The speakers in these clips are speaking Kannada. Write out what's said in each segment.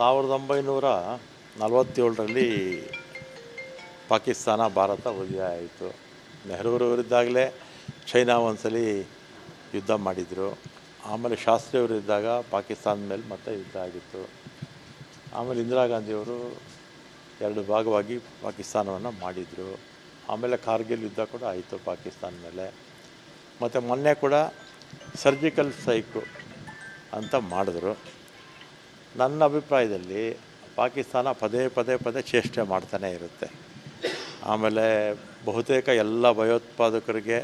ಸಾವಿರದ ಒಂಬೈನೂರ ನಲವತ್ತೇಳರಲ್ಲಿ ಪಾಕಿಸ್ತಾನ, ಭಾರತ ಉದಯ ಆಯಿತು. ನೆಹರೂರವರಿದ್ದಾಗಲೇ ಚೈನಾ ಒಂದ್ಸಲಿ ಯುದ್ಧ ಮಾಡಿದರು. ಆಮೇಲೆ ಶಾಸ್ತ್ರಿಯವರು ಇದ್ದಾಗ ಪಾಕಿಸ್ತಾನದ ಮೇಲೆ ಮತ್ತೆ ಯುದ್ಧ ಆಗಿತ್ತು. ಆಮೇಲೆ ಇಂದಿರಾ ಗಾಂಧಿಯವರು ಎರಡು ಭಾಗವಾಗಿ ಪಾಕಿಸ್ತಾನವನ್ನು ಮಾಡಿದರು. ಆಮೇಲೆ ಕಾರ್ಗಿಲ್ ಯುದ್ಧ ಕೂಡ ಆಯಿತು ಪಾಕಿಸ್ತಾನ ಮೇಲೆ. ಮತ್ತು ಮೊನ್ನೆ ಕೂಡ ಸರ್ಜಿಕಲ್ ಸ್ಟ್ರೈಕು ಅಂತ ಮಾಡಿದ್ರು. ನನ್ನ ಅಭಿಪ್ರಾಯದಲ್ಲಿ ಪಾಕಿಸ್ತಾನ ಪದೇ ಪದೇ ಪದೇ ಚೇಷ್ಟೆ ಮಾಡ್ತಾನೆ ಇರುತ್ತೆ. ಆಮೇಲೆ ಬಹುತೇಕ ಎಲ್ಲ ಭಯೋತ್ಪಾದಕರಿಗೆ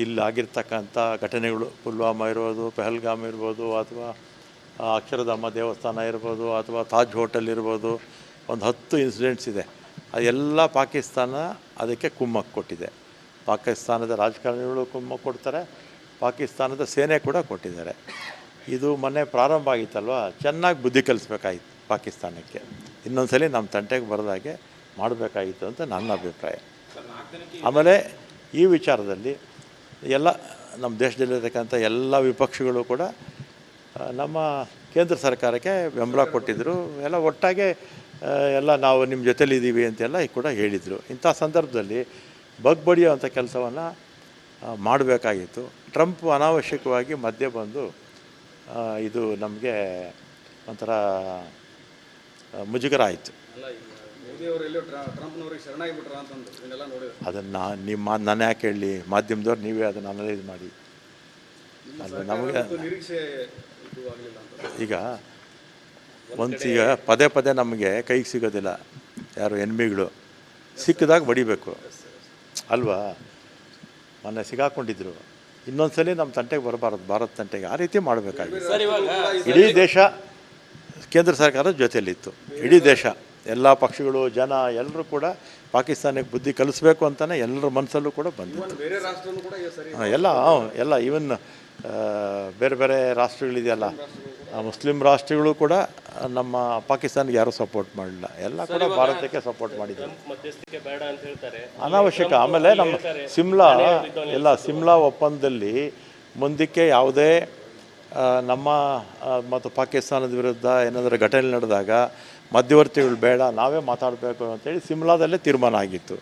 ಇಲ್ಲಿ ಇಲ್ಲಾಗಿರ್ತಕ್ಕಂಥ ಘಟನೆಗಳು, ಪುಲ್ವಾಮಾ ಇರ್ಬೋದು, ಪೆಹಲ್ಗಾಮ್ ಇರ್ಬೋದು, ಅಥವಾ ಅಕ್ಷರಧಾಮ ದೇವಸ್ಥಾನ ಇರ್ಬೋದು, ಅಥವಾ ತಾಜ್ ಹೋಟೆಲ್ ಇರ್ಬೋದು, ಒಂದು ಹತ್ತು ಇನ್ಸಿಡೆಂಟ್ಸ್ ಇದೆ. ಅದೆಲ್ಲ ಪಾಕಿಸ್ತಾನ ಅದಕ್ಕೆ ಕುಮ್ಮಕ್ಕೆ ಕೊಟ್ಟಿದೆ. ಪಾಕಿಸ್ತಾನದ ರಾಜಕಾರಣಿಗಳು ಕುಮ್ಮಕ್ಕೆ ಕೊಡ್ತಾರೆ, ಪಾಕಿಸ್ತಾನದ ಸೇನೆ ಕೂಡ ಕೊಟ್ಟಿದ್ದಾರೆ. ಇದು ಮೊನ್ನೆ ಪ್ರಾರಂಭ ಆಗಿತ್ತಲ್ವ? ಚೆನ್ನಾಗಿ ಬುದ್ಧಿ ಕಲಿಸ್ಬೇಕಾಗಿತ್ತು ಪಾಕಿಸ್ತಾನಕ್ಕೆ. ಇನ್ನೊಂದ್ಸಲಿ ನಮ್ಮ ತಂಟೆಗೆ ಬರೋದಾಗೆ ಮಾಡಬೇಕಾಗಿತ್ತು ಅಂತ ನನ್ನ ಅಭಿಪ್ರಾಯ. ಆಮೇಲೆ ಈ ವಿಚಾರದಲ್ಲಿ ಎಲ್ಲ ನಮ್ಮ ದೇಶದಲ್ಲಿರ್ತಕ್ಕಂಥ ಎಲ್ಲ ವಿಪಕ್ಷಗಳು ಕೂಡ ನಮ್ಮ ಕೇಂದ್ರ ಸರ್ಕಾರಕ್ಕೆ ಬೆಂಬಲ ಕೊಟ್ಟಿದ್ದರು ಎಲ್ಲ ಒಟ್ಟಾಗೆ ಎಲ್ಲ ನಾವು ನಿಮ್ಮ ಜೊತೆಲಿದ್ದೀವಿ ಅಂತೆಲ್ಲ ಕೂಡ ಹೇಳಿದರು. ಇಂಥ ಸಂದರ್ಭದಲ್ಲಿ ಬಗ್ ಬಡಿಯೋ ಬಗ್ಬಡಿಯುವಂಥ ಕೆಲಸವನ್ನು ಮಾಡಬೇಕಾಗಿತ್ತು. ಟ್ರಂಪ್ ಅನಾವಶ್ಯಕವಾಗಿ ಮಧ್ಯೆ ಬಂದು ಇದು ನಮಗೆ ಒಂಥರ ಮುಜುಗರ ಆಯಿತು ಅದನ್ನು ನಿಮ್ಮ ನಾನು ಯಾಕೆ ಹೇಳಿ ಮಾಧ್ಯಮದವ್ರು ನೀವೇ ಅದನ್ನು ಅನಲೈಸ್ ಮಾಡಿ. ನಮಗೆ- ಈಗ ಒಂದು ಈಗ ಪದೇ ಪದೇ ನಮಗೆ ಕೈಗೆ ಸಿಗೋದಿಲ್ಲ ಯಾರು ಎನ್ಮಿಗಳು. ಸಿಕ್ಕಿದಾಗ ಬಡಿಬೇಕು. ಅಲ್ವಾ? ಮೊನ್ನೆ ಸಿಗಾಕೊಂಡಿದ್ರು. ಇನ್ನೊಂದ್ಸಲಿ ನಮ್ಮ ತಂಟೆಗೆ ಬರಬಾರದು ಭಾರತ ತಂಟೆಗೆ. ಆ ರೀತಿ ಇವಾಗ ಇಡೀ ದೇಶ ಕೇಂದ್ರ ಸರ್ಕಾರದ ಜೊತೆಯಲ್ಲಿತ್ತು. ಇಡೀ ದೇಶ ಎಲ್ಲ ಪಕ್ಷಗಳು ಜನ ಎಲ್ಲರೂ ಕೂಡ ಪಾಕಿಸ್ತಾನಕ್ಕೆ ಬುದ್ಧಿ ಕಲಿಸ್ಬೇಕು ಅಂತಲೇ ಎಲ್ಲರ ಮನಸ್ಸಲ್ಲೂ ಕೂಡ ಬಂದಿತ್ತು. ಎಲ್ಲ ಹಾಂ ಎಲ್ಲ ಈವನ್ ಬೇರೆ ಬೇರೆ ರಾಷ್ಟ್ರಗಳಿದೆಯಲ್ಲ. ಮುಸ್ಲಿಂ ರಾಷ್ಟ್ರಗಳು ಕೂಡ ನಮ್ಮ ಪಾಕಿಸ್ತಾನಿಗೆ ಯಾರೂ ಸಪೋರ್ಟ್ ಮಾಡಲಿಲ್ಲ. ಎಲ್ಲ ಕೂಡ ಭಾರತಕ್ಕೆ ಸಪೋರ್ಟ್ ಹೇಳ್ತಾರೆ. ಅನಾವಶ್ಯಕ. ಆಮೇಲೆ ನಮ್ಮ ಸಿಮ್ಲಾ ಎಲ್ಲ ಸಿಮ್ಲಾ ಒಪ್ಪಂದದಲ್ಲಿ ಮುಂದಕ್ಕೆ ಯಾವುದೇ ನಮ್ಮ ಮತ್ತು ಪಾಕಿಸ್ತಾನದ ವಿರುದ್ಧ ಏನಾದರೂ ಘಟನೆ ನಡೆದಾಗ ಮಧ್ಯವರ್ತಿಗಳು ಬೇಡ ನಾವೇ ಮಾತಾಡಬೇಕು ಅಂತೇಳಿ ಸಿಮ್ಲಾದಲ್ಲೇ ತೀರ್ಮಾನ ಆಗಿತ್ತು.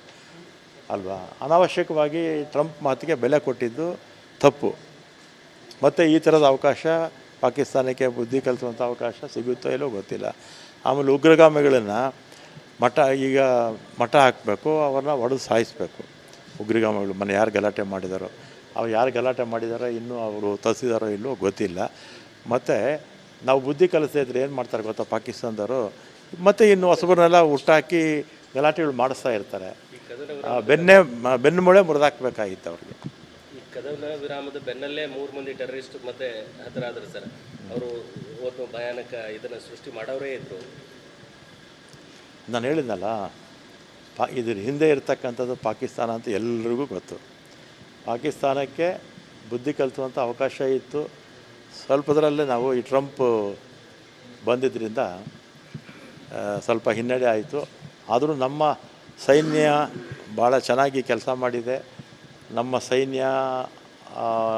ಅಲ್ವಾ? ಅನಾವಶ್ಯಕವಾಗಿ ಟ್ರಂಪ್ ಮಾತಿಗೆ ಬೆಲೆ ಕೊಟ್ಟಿದ್ದು ತಪ್ಪು. ಮತ್ತು ಈ ಥರದ ಅವಕಾಶ ಪಾಕಿಸ್ತಾನಕ್ಕೆ ಬುದ್ಧಿ ಕಲಿಸುವಂಥ ಅವಕಾಶ ಸಿಗುತ್ತೋ ಇಲ್ಲೋ ಗೊತ್ತಿಲ್ಲ. ಆಮೇಲೆ ಉಗ್ರಗಾಮಿಗಳನ್ನು ಮಠ, ಈಗ ಮಠ ಹಾಕಬೇಕು, ಅವ್ರನ್ನ ಹೊಡೆದು ಸಾಯಿಸಬೇಕು. ಉಗ್ರಗಾಮಿಗಳು ಮನೆ ಯಾರು ಗಲಾಟೆ ಮಾಡಿದಾರೋ ಅವ್ರು ಯಾರು ಗಲಾಟೆ ಮಾಡಿದಾರೋ, ಇನ್ನೂ ಅವರು ತರಿಸಿದಾರೋ ಇಲ್ಲೋ ಗೊತ್ತಿಲ್ಲ. ಮತ್ತು ನಾವು ಬುದ್ಧಿ ಕಲಿಸ್ತಾ ಇದ್ರೆ ಏನು ಮಾಡ್ತಾರೆ ಗೊತ್ತಾ ಪಾಕಿಸ್ತಾನದವರು? ಮತ್ತು ಇನ್ನು ಹೊಸಬರನ್ನೆಲ್ಲ ಹುಟ್ಟಾಕಿ ಗಲಾಟೆಗಳು ಮಾಡಿಸ್ತಾ ಇರ್ತಾರೆ. ಬೆನ್ನೇ ಬೆನ್ನೆ ಮ- ಬೆನ್ನು ಮೂಳೆ ಮುರಿದಾಕ್ಬೇಕಾಗಿತ್ತು ಅವ್ರಿಗೆ. ಕದನ ವಿರಾಮದ ಬೆನ್ನಲ್ಲೇ ಮೂರು ಮಂದಿ ಟೆರರಿಸ್ಟ್ ಮತ್ತೆ ಹತರಾದರು ಸರ್. ಅವರು ಒಂದು ಭಯಾನಕ ಇದನ್ನು ಸೃಷ್ಟಿ ಮಾಡೋರೇ ಇದ್ರು. ನಾನು ಹೇಳಿದ್ನಲ್ಲ, ಪಾ ಇದ್ರ ಹಿಂದೆ ಇರತಕ್ಕಂಥದ್ದು ಪಾಕಿಸ್ತಾನ ಅಂತ ಎಲ್ರಿಗೂ ಗೊತ್ತು. ಪಾಕಿಸ್ತಾನಕ್ಕೆ ಬುದ್ಧಿ ಕಲಿಸುವಂಥ ಅವಕಾಶ ಇತ್ತು. ಸ್ವಲ್ಪದರಲ್ಲೇ ನಾವು ಈ ಟ್ರಂಪ್ ಬಂದಿದ್ದರಿಂದ ಸ್ವಲ್ಪ ಹಿನ್ನಡೆ ಆಯಿತು. ಆದರೂ ನಮ್ಮ ಸೈನ್ಯ ಭಾಳ ಚೆನ್ನಾಗಿ ಕೆಲಸ ಮಾಡಿದೆ. ನಮ್ಮ ಸೈನ್ಯ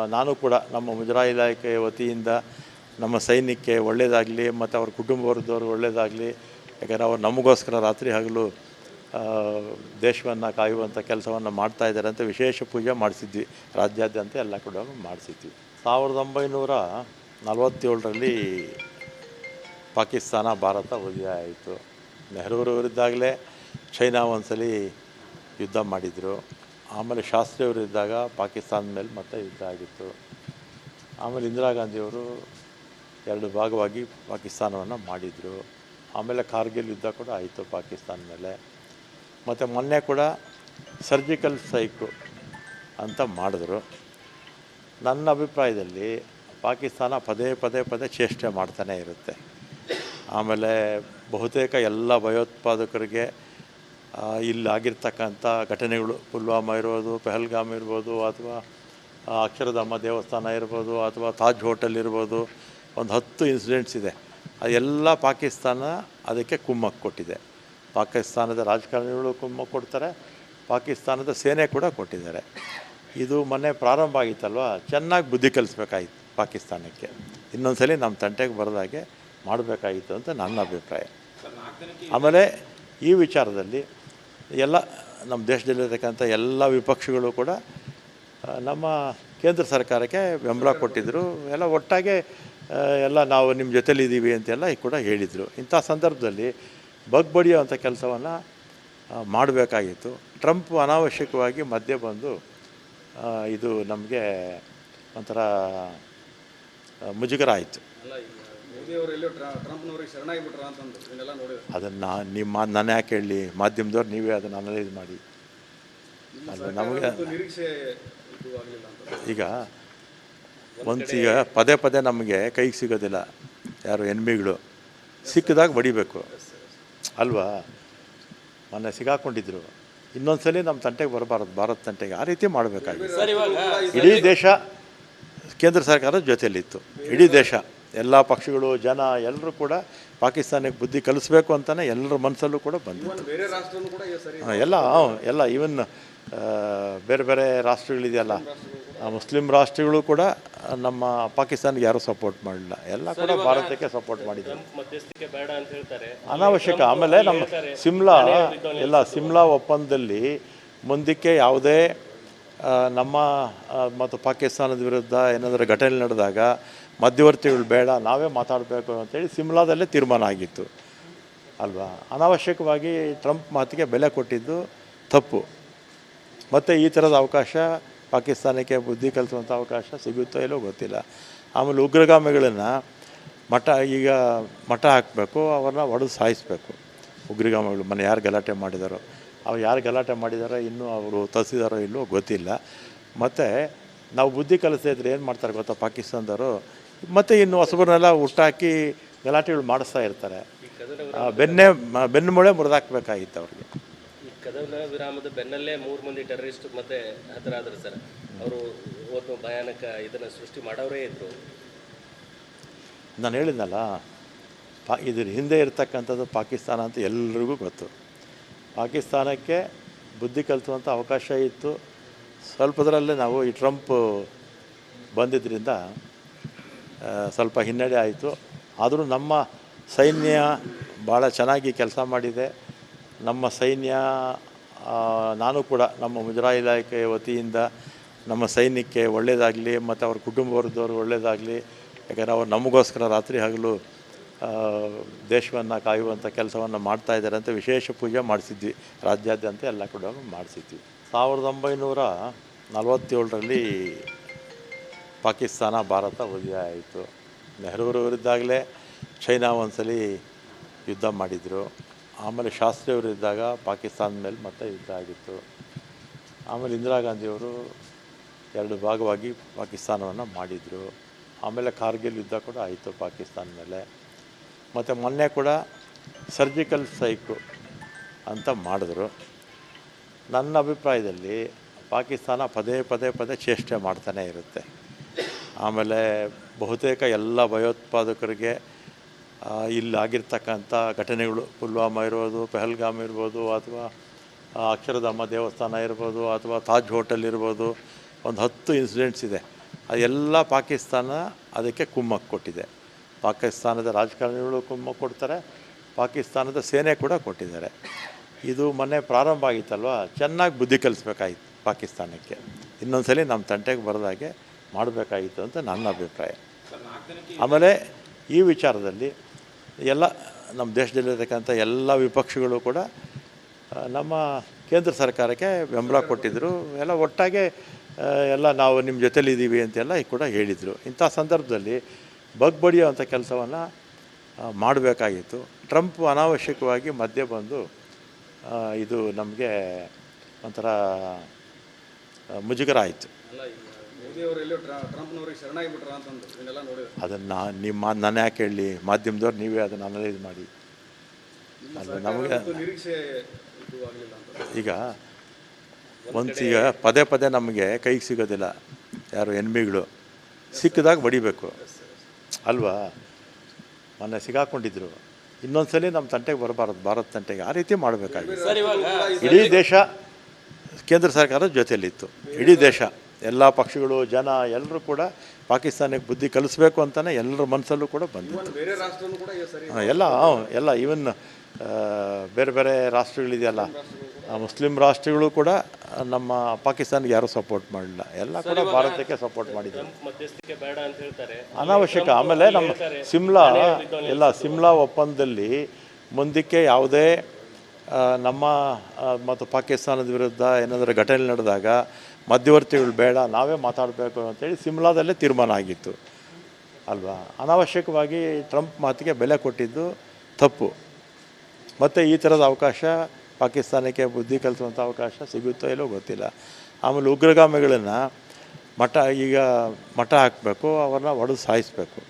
ನಾನು ಕೂಡ ನಮ್ಮ ಮುಜರಾಯಿ ಇಲಾಖೆಯ ವತಿಯಿಂದ ನಮ್ಮ ಸೈನ್ಯಕ್ಕೆ ಒಳ್ಳೆಯದಾಗಲಿ ಮತ್ತು ಅವ್ರ ಕುಟುಂಬ ಒಳ್ಳೆಯದಾಗಲಿ ಯಾಕಂದರೆ ಅವ್ರು ನಮಗೋಸ್ಕರ ರಾತ್ರಿ ಹಗಲು ದೇಶವನ್ನು ಕಾಯುವಂಥ ಕೆಲಸವನ್ನು ಮಾಡ್ತಾ ಇದ್ದಾರೆ ಅಂತ ವಿಶೇಷ ಪೂಜೆ ಮಾಡಿಸಿದ್ವಿ. ರಾಜ್ಯಾದ್ಯಂತ ಎಲ್ಲ ಕೂಡ ಮಾಡಿಸಿದ್ವಿ. ಸಾವಿರದ ಒಂಬೈನೂರ ನಲವತ್ತೇಳರಲ್ಲಿ ಪಾಕಿಸ್ತಾನ ಭಾರತ ಉದಯ ಆಯಿತು. ನೆಹರೂರವರಿದ್ದಾಗಲೇ ಚೈನಾ ಒಂದ್ಸಲಿ ಯುದ್ಧ ಮಾಡಿದರು. ಆಮೇಲೆ ಶಾಸ್ತ್ರಿಯವರು ಇದ್ದಾಗ ಪಾಕಿಸ್ತಾನದ ಮೇಲೆ ಮತ್ತೆ ಯುದ್ಧ ಆಗಿತ್ತು. ಆಮೇಲೆ ಇಂದಿರಾ ಗಾಂಧಿಯವರು ಎರಡು ಭಾಗವಾಗಿ ಪಾಕಿಸ್ತಾನವನ್ನು ಮಾಡಿದರು. ಆಮೇಲೆ ಕಾರ್ಗಿಲ್ ಯುದ್ಧ ಕೂಡ ಆಯಿತು ಪಾಕಿಸ್ತಾನ ಮೇಲೆ. ಮತ್ತು ಮೊನ್ನೆ ಕೂಡ ಸರ್ಜಿಕಲ್ ಸ್ಟ್ರೈಕು ಅಂತ ಮಾಡಿದ್ರು. ನನ್ನ ಅಭಿಪ್ರಾಯದಲ್ಲಿ ಪಾಕಿಸ್ತಾನ ಪದೇ ಪದೇ ಪದೇ ಚೇಷ್ಟೆ ಮಾಡ್ತಾನೆ ಇರುತ್ತೆ. ಆಮೇಲೆ ಬಹುತೇಕ ಎಲ್ಲ ಭಯೋತ್ಪಾದಕರಿಗೆ ಇಲ್ಲಾಗಿರ್ತಕ್ಕಂಥ ಘಟನೆಗಳು. ಪುಲ್ವಾಮಾ ಇರ್ಬೋದು, ಪೆಹಲ್ಗಾಮ್ ಇರ್ಬೋದು, ಅಥವಾ ಅಕ್ಷರಧಾಮ ದೇವಸ್ಥಾನ ಇರ್ಬೋದು, ಅಥವಾ ತಾಜ್ ಹೋಟೆಲ್ ಇರ್ಬೋದು. ಒಂದು ಹತ್ತು ಇನ್ಸಿಡೆಂಟ್ಸ್ ಇದೆ. ಅದೆಲ್ಲ ಪಾಕಿಸ್ತಾನ ಅದಕ್ಕೆ ಕುಮ್ಮಕ್ಕು ಕೊಟ್ಟಿದೆ. ಪಾಕಿಸ್ತಾನದ ರಾಜಕಾರಣಿಗಳು ಕುಮ್ಮಕ್ಕು ಕೊಡ್ತಾರೆ. ಪಾಕಿಸ್ತಾನದ ಸೇನೆ ಕೂಡ ಕೊಟ್ಟಿದ್ದಾರೆ. ಇದು ಮೊನ್ನೆ ಪ್ರಾರಂಭ ಆಗಿತ್ತಲ್ವ? ಚೆನ್ನಾಗಿ ಬುದ್ಧಿ ಕಲಿಸ್ಬೇಕಾಗಿತ್ತು ಪಾಕಿಸ್ತಾನಕ್ಕೆ. ಇನ್ನೊಂದ್ಸಲಿ ನಮ್ಮ ತಂಟೆಗೆ ಬರೋದಾಗೆ ಮಾಡಬೇಕಾಗಿತ್ತು ಅಂತ ನನ್ನ ಅಭಿಪ್ರಾಯ. ಆಮೇಲೆ ಈ ವಿಚಾರದಲ್ಲಿ ಎಲ್ಲ ನಮ್ಮ ದೇಶದಲ್ಲಿರ್ತಕ್ಕಂಥ ಎಲ್ಲ ವಿಪಕ್ಷಗಳು ಕೂಡ ನಮ್ಮ ಕೇಂದ್ರ ಸರ್ಕಾರಕ್ಕೆ ಬೆಂಬಲ ಕೊಟ್ಟಿದ್ದರು ಎಲ್ಲ ಒಟ್ಟಾಗೆ ಎಲ್ಲ ನಾವು ನಿಮ್ಮ ಜೊತೆಲಿದ್ದೀವಿ ಅಂತೆಲ್ಲ ಕೂಡ ಹೇಳಿದರು. ಇಂಥ ಸಂದರ್ಭದಲ್ಲಿ ಬಗ್ ಅಂಥ ಕೆಲಸವನ್ನು ಮಾಡಬೇಕಾಗಿತ್ತು. ಟ್ರಂಪ್ ಅನಾವಶ್ಯಕವಾಗಿ ಮಧ್ಯೆ ಬಂದು ಇದು ನಮಗೆ ಒಂಥರ ಮುಜುಗರ ಆಯಿತು. ಟ್ರಂಪ್ನವ್ರಿಗೆ ಶರಣಾಗಿಬಿಟ್ರ ಅಂತಂದು ಇದನ್ನೆಲ್ಲ ನೋಡಿದ್ರೆ. ಅದನ್ನು ನಿಮ್ಮ ನಾನು ಯಾಕೆ ಹೇಳಿ ಮಾಧ್ಯಮದವ್ರು ನೀವೇ ಅದನ್ನು ಅನಲೈಸ್ ಮಾಡಿ. ನಮಗೆ ನಿರೀಕ್ಷೆ ಈಗ ಒಂದು ಈಗ ಪದೇ ಪದೇ ನಮಗೆ ಕೈಗೆ ಸಿಗೋದಿಲ್ಲ ಯಾರು ಎನ್ಮಿಗಳು. ಸಿಕ್ಕಿದಾಗ ಬಡಿಬೇಕು ಅಲ್ವಾ? ಮೊನ್ನೆ ಸಿಗಾಕೊಂಡಿದ್ರು. ಇನ್ನೊಂದ್ಸಲಿ ನಮ್ಮ ತಂಟೆಗೆ ಬರಬಾರದು ಭಾರತ ತಂಟೆಗೆ. ಆ ರೀತಿ ಮಾಡಬೇಕಾಗಿತ್ತು ಇಡೀ ದೇಶ ಕೇಂದ್ರ ಸರ್ಕಾರದ ಜೊತೆಯಲ್ಲಿತ್ತು. ಇಡೀ ದೇಶ. ಎಲ್ಲ ಪಕ್ಷಗಳು ಜನ ಎಲ್ಲರೂ ಕೂಡ ಪಾಕಿಸ್ತಾನಕ್ಕೆ ಬುದ್ಧಿ ಕಲಿಸ್ಬೇಕು ಅಂತಲೇ ಎಲ್ಲರ ಮನಸ್ಸಲ್ಲೂ ಕೂಡ ಬಂದಿತ್ತು. ಎಲ್ಲ ಎಲ್ಲ ಈವನ್ ಬೇರೆ ಬೇರೆ ರಾಷ್ಟ್ರಗಳಿದೆಯಲ್ಲ ಮುಸ್ಲಿಂ ರಾಷ್ಟ್ರಗಳು ಕೂಡ ನಮ್ಮ ಪಾಕಿಸ್ತಾನಿಗೆ ಯಾರೂ ಸಪೋರ್ಟ್ ಮಾಡಲಿಲ್ಲ. ಎಲ್ಲ ಕೂಡ ಭಾರತಕ್ಕೆ ಸಪೋರ್ಟ್ ಮಾಡಿದ್ದಾರೆ ಅನಾವಶ್ಯಕ. ಆಮೇಲೆ ನಮ್ಮ ಸಿಮ್ಲಾ ಎಲ್ಲ ಸಿಮ್ಲಾ ಒಪ್ಪಂದದಲ್ಲಿ ಮುಂದಕ್ಕೆ ಯಾವುದೇ ನಮ್ಮ ಮತ್ತು ಪಾಕಿಸ್ತಾನದ ವಿರುದ್ಧ ಏನಾದರೂ ಘಟನೆ ನಡೆದಾಗ ಮಧ್ಯವರ್ತಿಗಳು ಬೇಡ, ನಾವೇ ಮಾತಾಡಬೇಕು ಅಂತೇಳಿ ಸಿಮ್ಲಾದಲ್ಲೇ ತೀರ್ಮಾನ ಆಗಿತ್ತು. ಅಲ್ವಾ? ಅನಾವಶ್ಯಕವಾಗಿ ಟ್ರಂಪ್ ಮಾತಿಗೆ ಬೆಲೆ ಕೊಟ್ಟಿದ್ದು ತಪ್ಪು. ಮತ್ತು ಈ ಥರದ ಅವಕಾಶ ಪಾಕಿಸ್ತಾನಕ್ಕೆ ಬುದ್ಧಿ ಕಲಿಸುವಂಥ ಅವಕಾಶ ಸಿಗುತ್ತೋ ಇಲ್ಲೋ ಗೊತ್ತಿಲ್ಲ. ಆಮೇಲೆ ಉಗ್ರಗಾಮಿಗಳನ್ನು ಮಠ, ಈಗ ಮಠ ಹಾಕಬೇಕು, ಅವ್ರನ್ನ ಒಡೆದು ಸಾಯಿಸಬೇಕು. ಉಗ್ರಗಾಮಿಗಳು ಮನೆ ಯಾರು ಗಲಾಟೆ ಮಾಡಿದಾರೋ. ಅವ್ರು ಯಾರು ಗಲಾಟೆ ಮಾಡಿದಾರೋ ಇನ್ನೂ ಅವರು ತರಿಸಿದಾರೋ ಇಲ್ಲೋ ಗೊತ್ತಿಲ್ಲ. ಮತ್ತು ನಾವು ಬುದ್ಧಿ ಕಲಿಸ್ತಾ ಇದ್ರೆ ಏನು ಮಾಡ್ತಾರೆ ಗೊತ್ತಾ ಪಾಕಿಸ್ತಾನದವರು? ಮತ್ತು ಇನ್ನು ಹೊಸಬರನ್ನೆಲ್ಲ ಹುಟ್ಟಾಕಿ ಗಲಾಟೆಗಳು ಮಾಡಿಸ್ತಾ ಇರ್ತಾರೆ. ಬೆನ್ನೆ ಮ- ಬೆನ್ನು ಮೂಳೆ ಮುರಿದಾಕ್ಬೇಕಾಗಿತ್ತು ಅವ್ರಿಗೆ. ಈ ಕದನ ವಿರಾಮದ ಬೆನ್ನಲ್ಲೇ ಮೂರು ಮಂದಿ ಟೆರರಿಸ್ಟ್ ಮತ್ತೆ ಹತರಾದರು ಸರ್. ಅವರು ಒಂದು ಭಯಾನಕ ಇದನ್ನ ಸೃಷ್ಟಿ ಮಾಡೋರೇ ಇದ್ರು. ನಾನು ಹೇಳಿದ್ನಲ್ಲ ಪಾ ಇದ್ರ ಹಿಂದೆ ಇರ್ತಕ್ಕಂಥದ್ದು ಪಾಕಿಸ್ತಾನ ಅಂತ ಎಲ್ರಿಗೂ ಗೊತ್ತು. ಪಾಕಿಸ್ತಾನಕ್ಕೆ ಬುದ್ಧಿ ಕಲಿಸುವಂಥ ಅವಕಾಶ ಇತ್ತು. ಸ್ವಲ್ಪದರಲ್ಲೇ ನಾವು ಈ ಟ್ರಂಪ್ ಬಂದಿದ್ದರಿಂದ ಸ್ವಲ್ಪ ಹಿನ್ನಡೆ ಆಯಿತು. ಆದರೂ ನಮ್ಮ ಸೈನ್ಯ ಭಾಳ ಚೆನ್ನಾಗಿ ಕೆಲಸ ಮಾಡಿದೆ. ನಮ್ಮ ಸೈನ್ಯ ನಾನು ಕೂಡ ನಮ್ಮ ಮುಜರಾ ಇಲಾಖೆಯ ವತಿಯಿಂದ ನಮ್ಮ ಸೈನ್ಯಕ್ಕೆ ಒಳ್ಳೆಯದಾಗಲಿ ಮತ್ತು ಅವ್ರ ಕುಟುಂಬ ವರ್ಗದವ್ರು ಒಳ್ಳೆಯದಾಗಲಿ ಯಾಕಂದರೆ ಅವ್ರು ನಮಗೋಸ್ಕರ ರಾತ್ರಿ ಹಗಲು ದೇಶವನ್ನು ಕಾಯುವಂಥ ಕೆಲಸವನ್ನು ಮಾಡ್ತಾ ಇದ್ದಾರೆ ಅಂತ ವಿಶೇಷ ಪೂಜೆ ಮಾಡಿಸಿದ್ವಿ. ರಾಜ್ಯಾದ್ಯಂತ ಎಲ್ಲ ಕೂಡ ಮಾಡಿಸಿದ್ವಿ. ಸಾವಿರದ ಒಂಬೈನೂರ ನಲವತ್ತೇಳರಲ್ಲಿ ಪಾಕಿಸ್ತಾನ, ಭಾರತ ಉದಯ ಆಯಿತು. ನೆಹರೂರವರಿದ್ದಾಗಲೇ ಚೈನಾ ಒಂದ್ಸಲಿ ಯುದ್ಧ ಮಾಡಿದರು. ಆಮೇಲೆ ಶಾಸ್ತ್ರಿಯವರು ಇದ್ದಾಗ ಪಾಕಿಸ್ತಾನದ ಮೇಲೆ ಮತ್ತೆ ಯುದ್ಧ ಆಗಿತ್ತು. ಆಮೇಲೆ ಇಂದಿರಾ ಗಾಂಧಿಯವರು ಎರಡು ಭಾಗವಾಗಿ ಪಾಕಿಸ್ತಾನವನ್ನು ಮಾಡಿದರು. ಆಮೇಲೆ ಕಾರ್ಗಿಲ್ ಯುದ್ಧ ಕೂಡ ಆಯಿತು ಪಾಕಿಸ್ತಾನ ಮೇಲೆ. ಮತ್ತು ಮೊನ್ನೆ ಕೂಡ ಸರ್ಜಿಕಲ್ ಸ್ಟ್ರೈಕು ಅಂತ ಮಾಡಿದ್ರು. ನನ್ನ ಅಭಿಪ್ರಾಯದಲ್ಲಿ ಪಾಕಿಸ್ತಾನ ಪದೇ ಪದೇ ಪದೇ ಚೇಷ್ಟೆ ಮಾಡ್ತಾನೆ ಇರುತ್ತೆ. ಆಮೇಲೆ ಬಹುತೇಕ ಎಲ್ಲ ಭಯೋತ್ಪಾದಕರಿಗೆ ಇಲ್ಲಿ ಆಗಿರ್ತಕ್ಕಂಥ ಘಟನೆಗಳು, ಪುಲ್ವಾಮಾ ಇರ್ಬೋದು, ಪೆಹಲ್ಗಾಮ್ ಇರ್ಬೋದು, ಅಥವಾ ಅಕ್ಷರಧಾಮ ದೇವಸ್ಥಾನ ಇರ್ಬೋದು, ಅಥವಾ ತಾಜ್ ಹೋಟೆಲ್ ಇರ್ಬೋದು, ಒಂದು ಹತ್ತು ಇನ್ಸಿಡೆಂಟ್ಸ್ ಇದೆ. ಅದೆಲ್ಲ ಪಾಕಿಸ್ತಾನ ಅದಕ್ಕೆ ಕುಮ್ಮಕ್ಕೆ ಕೊಟ್ಟಿದೆ ಪಾಕಿಸ್ತಾನದ ರಾಜಕಾರಣಿಗಳು ಕೊಡ್ತಾರೆ, ಪಾಕಿಸ್ತಾನದ ಸೇನೆ ಕೂಡ ಕೊಟ್ಟಿದ್ದಾರೆ. ಇದು ಮೊನ್ನೆ ಪ್ರಾರಂಭ ಆಗಿತ್ತಲ್ವ? ಚೆನ್ನಾಗಿ ಬುದ್ಧಿ ಕಲಿಸ್ಬೇಕಾಗಿತ್ತು ಪಾಕಿಸ್ತಾನಕ್ಕೆ. ಇನ್ನೊಂದ್ಸಲಿ ನಮ್ಮ ತಂಟೆಗೆ ಬರದಾಗೆ ಮಾಡಬೇಕಾಗಿತ್ತು ಅಂತ ನನ್ನ ಅಭಿಪ್ರಾಯ. ಆಮೇಲೆ ಈ ವಿಚಾರದಲ್ಲಿ ಎಲ್ಲ ನಮ್ಮ ದೇಶದಲ್ಲಿರ್ತಕ್ಕಂಥ ಎಲ್ಲ ವಿಪಕ್ಷಗಳು ಕೂಡ ನಮ್ಮ ಕೇಂದ್ರ ಸರ್ಕಾರಕ್ಕೆ ಬೆಂಬಲ ಕೊಟ್ಟಿದ್ದರು ಎಲ್ಲ ಒಟ್ಟಾಗೆ ಎಲ್ಲ ನಾವು ನಿಮ್ಮ ಜೊತೆಲಿದ್ದೀವಿ ಅಂತೆಲ್ಲ ಕೂಡ ಹೇಳಿದರು. ಇಂಥ ಸಂದರ್ಭದಲ್ಲಿ ಬಗ್ ಬಡಿಯುವಂಥ ಕೆಲಸವನ್ನು ಮಾಡಬೇಕಾಗಿತ್ತು. ಟ್ರಂಪ್ ಅನಾವಶ್ಯಕವಾಗಿ ಮಧ್ಯೆ ಬಂದು ಇದು ನಮಗೆ ಒಂಥರ ಮುಜುಗರ ಆಯಿತು ಅದನ್ನು ನಿಮ್ಮ ನಾನು ಯಾಕೆ ಹೇಳಿ ಮಾಧ್ಯಮದವ್ರು ನೀವೇ ಅದನ್ನು ಅನಲೈಸ್ ಮಾಡಿ. ಅದು ನಮಗೆ ಈಗ ಒಂದು ಈಗ ಪದೇ ಪದೇ ನಮಗೆ ಕೈಗೆ ಸಿಗೋದಿಲ್ಲ. ಯಾರು ಎನ್ಮಿಗಳು ಸಿಕ್ಕಿದಾಗ ಬಡಿಬೇಕು. ಅಲ್ವಾ? ಮೊನ್ನೆ ಸಿಗಾಕೊಂಡಿದ್ರು. ಇನ್ನೊಂದ್ಸಲಿ ನಮ್ಮ ತಂಟೆಗೆ ಬರಬಾರದು. ಭಾರತ ತಂಟೆಗೆ ಆ ರೀತಿ ಮಾಡಬೇಕಾಗಿತ್ತು ಇಡೀ ದೇಶ ಕೇಂದ್ರ ಸರ್ಕಾರದ ಜೊತೆಯಲ್ಲಿತ್ತು. ಇಡೀ ದೇಶ ಎಲ್ಲ ಪಕ್ಷಗಳು ಜನ ಎಲ್ಲರೂ ಕೂಡ ಪಾಕಿಸ್ತಾನಕ್ಕೆ ಬುದ್ಧಿ ಕಲಿಸ್ಬೇಕು ಅಂತಲೇ ಎಲ್ಲರ ಮನಸ್ಸಲ್ಲೂ ಕೂಡ ಬಂದಿತ್ತು. ಎಲ್ಲ ಎಲ್ಲ ಈವನ್ ಬೇರೆ ಬೇರೆ ರಾಷ್ಟ್ರಗಳಿದೆಯಲ್ಲ. ಮುಸ್ಲಿಂ ರಾಷ್ಟ್ರಗಳು ಕೂಡ ನಮ್ಮ ಪಾಕಿಸ್ತಾನಿಗೆ ಯಾರೂ ಸಪೋರ್ಟ್ ಮಾಡಲಿಲ್ಲ. ಎಲ್ಲ ಕೂಡ ಭಾರತಕ್ಕೆ ಸಪೋರ್ಟ್ ಮಾಡಿದ್ರು ಅನಾವಶ್ಯಕ. ಆಮೇಲೆ ನಮ್ಮ ಸಿಮ್ಲಾ ಎಲ್ಲ ಸಿಮ್ಲಾ ಒಪ್ಪಂದದಲ್ಲಿ ಮುಂದಕ್ಕೆ ಯಾವುದೇ ನಮ್ಮ ಮತ್ತು ಪಾಕಿಸ್ತಾನದ ವಿರುದ್ಧ ಏನಾದರೂ ಘಟನೆ ನಡೆದಾಗ ಮಧ್ಯವರ್ತಿಗಳು ಬೇಡ ನಾವೇ ಮಾತಾಡಬೇಕು ಅಂತೇಳಿ ಸಿಮ್ಲಾದಲ್ಲೇ ತೀರ್ಮಾನ ಆಗಿತ್ತು. ಅಲ್ವಾ? ಅನಾವಶ್ಯಕವಾಗಿ ಟ್ರಂಪ್ ಮಾತಿಗೆ ಬೆಲೆ ಕೊಟ್ಟಿದ್ದು ತಪ್ಪು. ಮತ್ತು ಈ ಥರದ ಅವಕಾಶ ಪಾಕಿಸ್ತಾನಕ್ಕೆ ಬುದ್ಧಿ ಕಲಿಸುವಂಥ ಅವಕಾಶ ಸಿಗುತ್ತೋ ಇಲ್ಲೋ ಗೊತ್ತಿಲ್ಲ. ಆಮೇಲೆ ಉಗ್ರಗಾಮಿಗಳನ್ನು ಮಠ, ಈಗ ಮಠ ಹಾಕಬೇಕು, ಅವ್ರನ್ನ ಹೊಡೆದು ಸಾಯಿಸಬೇಕು.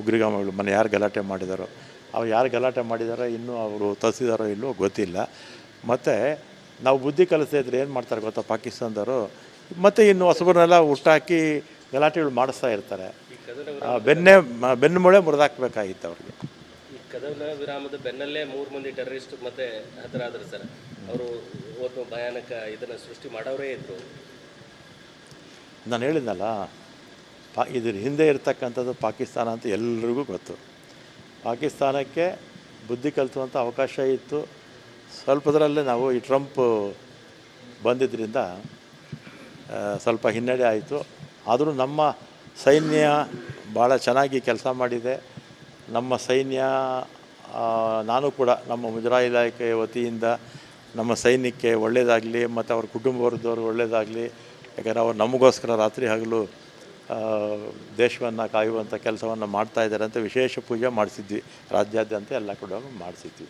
ಉಗ್ರಗಾಮಿಗಳು ಮನೆ ಯಾರು ಗಲಾಟೆ ಮಾಡಿದಾರೋ ಅವ್ರು ಯಾರು ಗಲಾಟೆ ಮಾಡಿದಾರೋ, ಇನ್ನೂ ಅವರು ತರಿಸಿದಾರೋ ಇಲ್ಲೋ ಗೊತ್ತಿಲ್ಲ. ಮತ್ತು ನಾವು ಬುದ್ಧಿ ಕಲಿಸ್ತಾ ಇದ್ರೆ ಏನು ಮಾಡ್ತಾರೆ ಗೊತ್ತಾ ಪಾಕಿಸ್ತಾನದವರು? ಮತ್ತು ಇನ್ನು ಹೊಸಬರನ್ನೆಲ್ಲ ಹುಟ್ಟಾಕಿ ಗಲಾಟೆಗಳು ಮಾಡಿಸ್ತಾ ಇರ್ತಾರೆ. ಬೆನ್ನೇ ಬೆನ್ನೆ ಮ- ಬೆನ್ನು ಮೊಳೆ ಮುರಿದಾಕ್ಬೇಕಾಗಿತ್ತು ಅವ್ರಿಗೆ. ಕದನ ವಿರಾಮದ ಬೆನ್ನಲ್ಲೇ ಮೂರು ಮಂದಿ ಟೆರರಿಸ್ಟ್ ಮತ್ತೆ ಹತರಾದರು ಸರ್. ಅವರು ಒಂದು ಭಯಾನಕ ಇದನ್ನು ಸೃಷ್ಟಿ ಮಾಡೋರೇ ಇದ್ರು. ನಾನು ಹೇಳಿದ್ನಲ್ಲ, ಪಾ, ಇದ್ರ ಹಿಂದೆ ಇರತಕ್ಕಂಥದ್ದು ಪಾಕಿಸ್ತಾನ ಅಂತ ಎಲ್ರಿಗೂ ಗೊತ್ತು. ಪಾಕಿಸ್ತಾನಕ್ಕೆ ಬುದ್ಧಿ ಕಲಿತುವಂಥ ಅವಕಾಶ ಇತ್ತು. ಸ್ವಲ್ಪದರಲ್ಲೇ ನಾವು ಈ ಟ್ರಂಪ್ ಬಂದಿದ್ದರಿಂದ ಸ್ವಲ್ಪ ಹಿನ್ನಡೆ ಆಯಿತು. ಆದರೂ ನಮ್ಮ ಸೈನ್ಯ ಭಾಳ ಚೆನ್ನಾಗಿ ಕೆಲಸ ಮಾಡಿದೆ. ನಮ್ಮ ಸೈನ್ಯ ನಾನು ಕೂಡ ನಮ್ಮ ಮುಜರಾ ಇಲಾಖೆಯ ವತಿಯಿಂದ ನಮ್ಮ ಸೈನ್ಯಕ್ಕೆ ಒಳ್ಳೆಯದಾಗಲಿ ಮತ್ತು ಅವ್ರ ಕುಟುಂಬ ವರ್ಗದವ್ರು ಒಳ್ಳೆಯದಾಗಲಿ ಯಾಕಂದರೆ ಅವ್ರು ನಮಗೋಸ್ಕರ ರಾತ್ರಿ ಹಗಲು ದೇಶವನ್ನು ಕಾಯುವಂಥ ಕೆಲಸವನ್ನು ಮಾಡ್ತಾ ಇದ್ದಾರೆ ಅಂತ ವಿಶೇಷ ಪೂಜೆ ಮಾಡಿಸಿದ್ವಿ. ರಾಜ್ಯಾದ್ಯಂತ ಎಲ್ಲ ಕೂಡ ಮಾಡಿಸಿದ್ವಿ.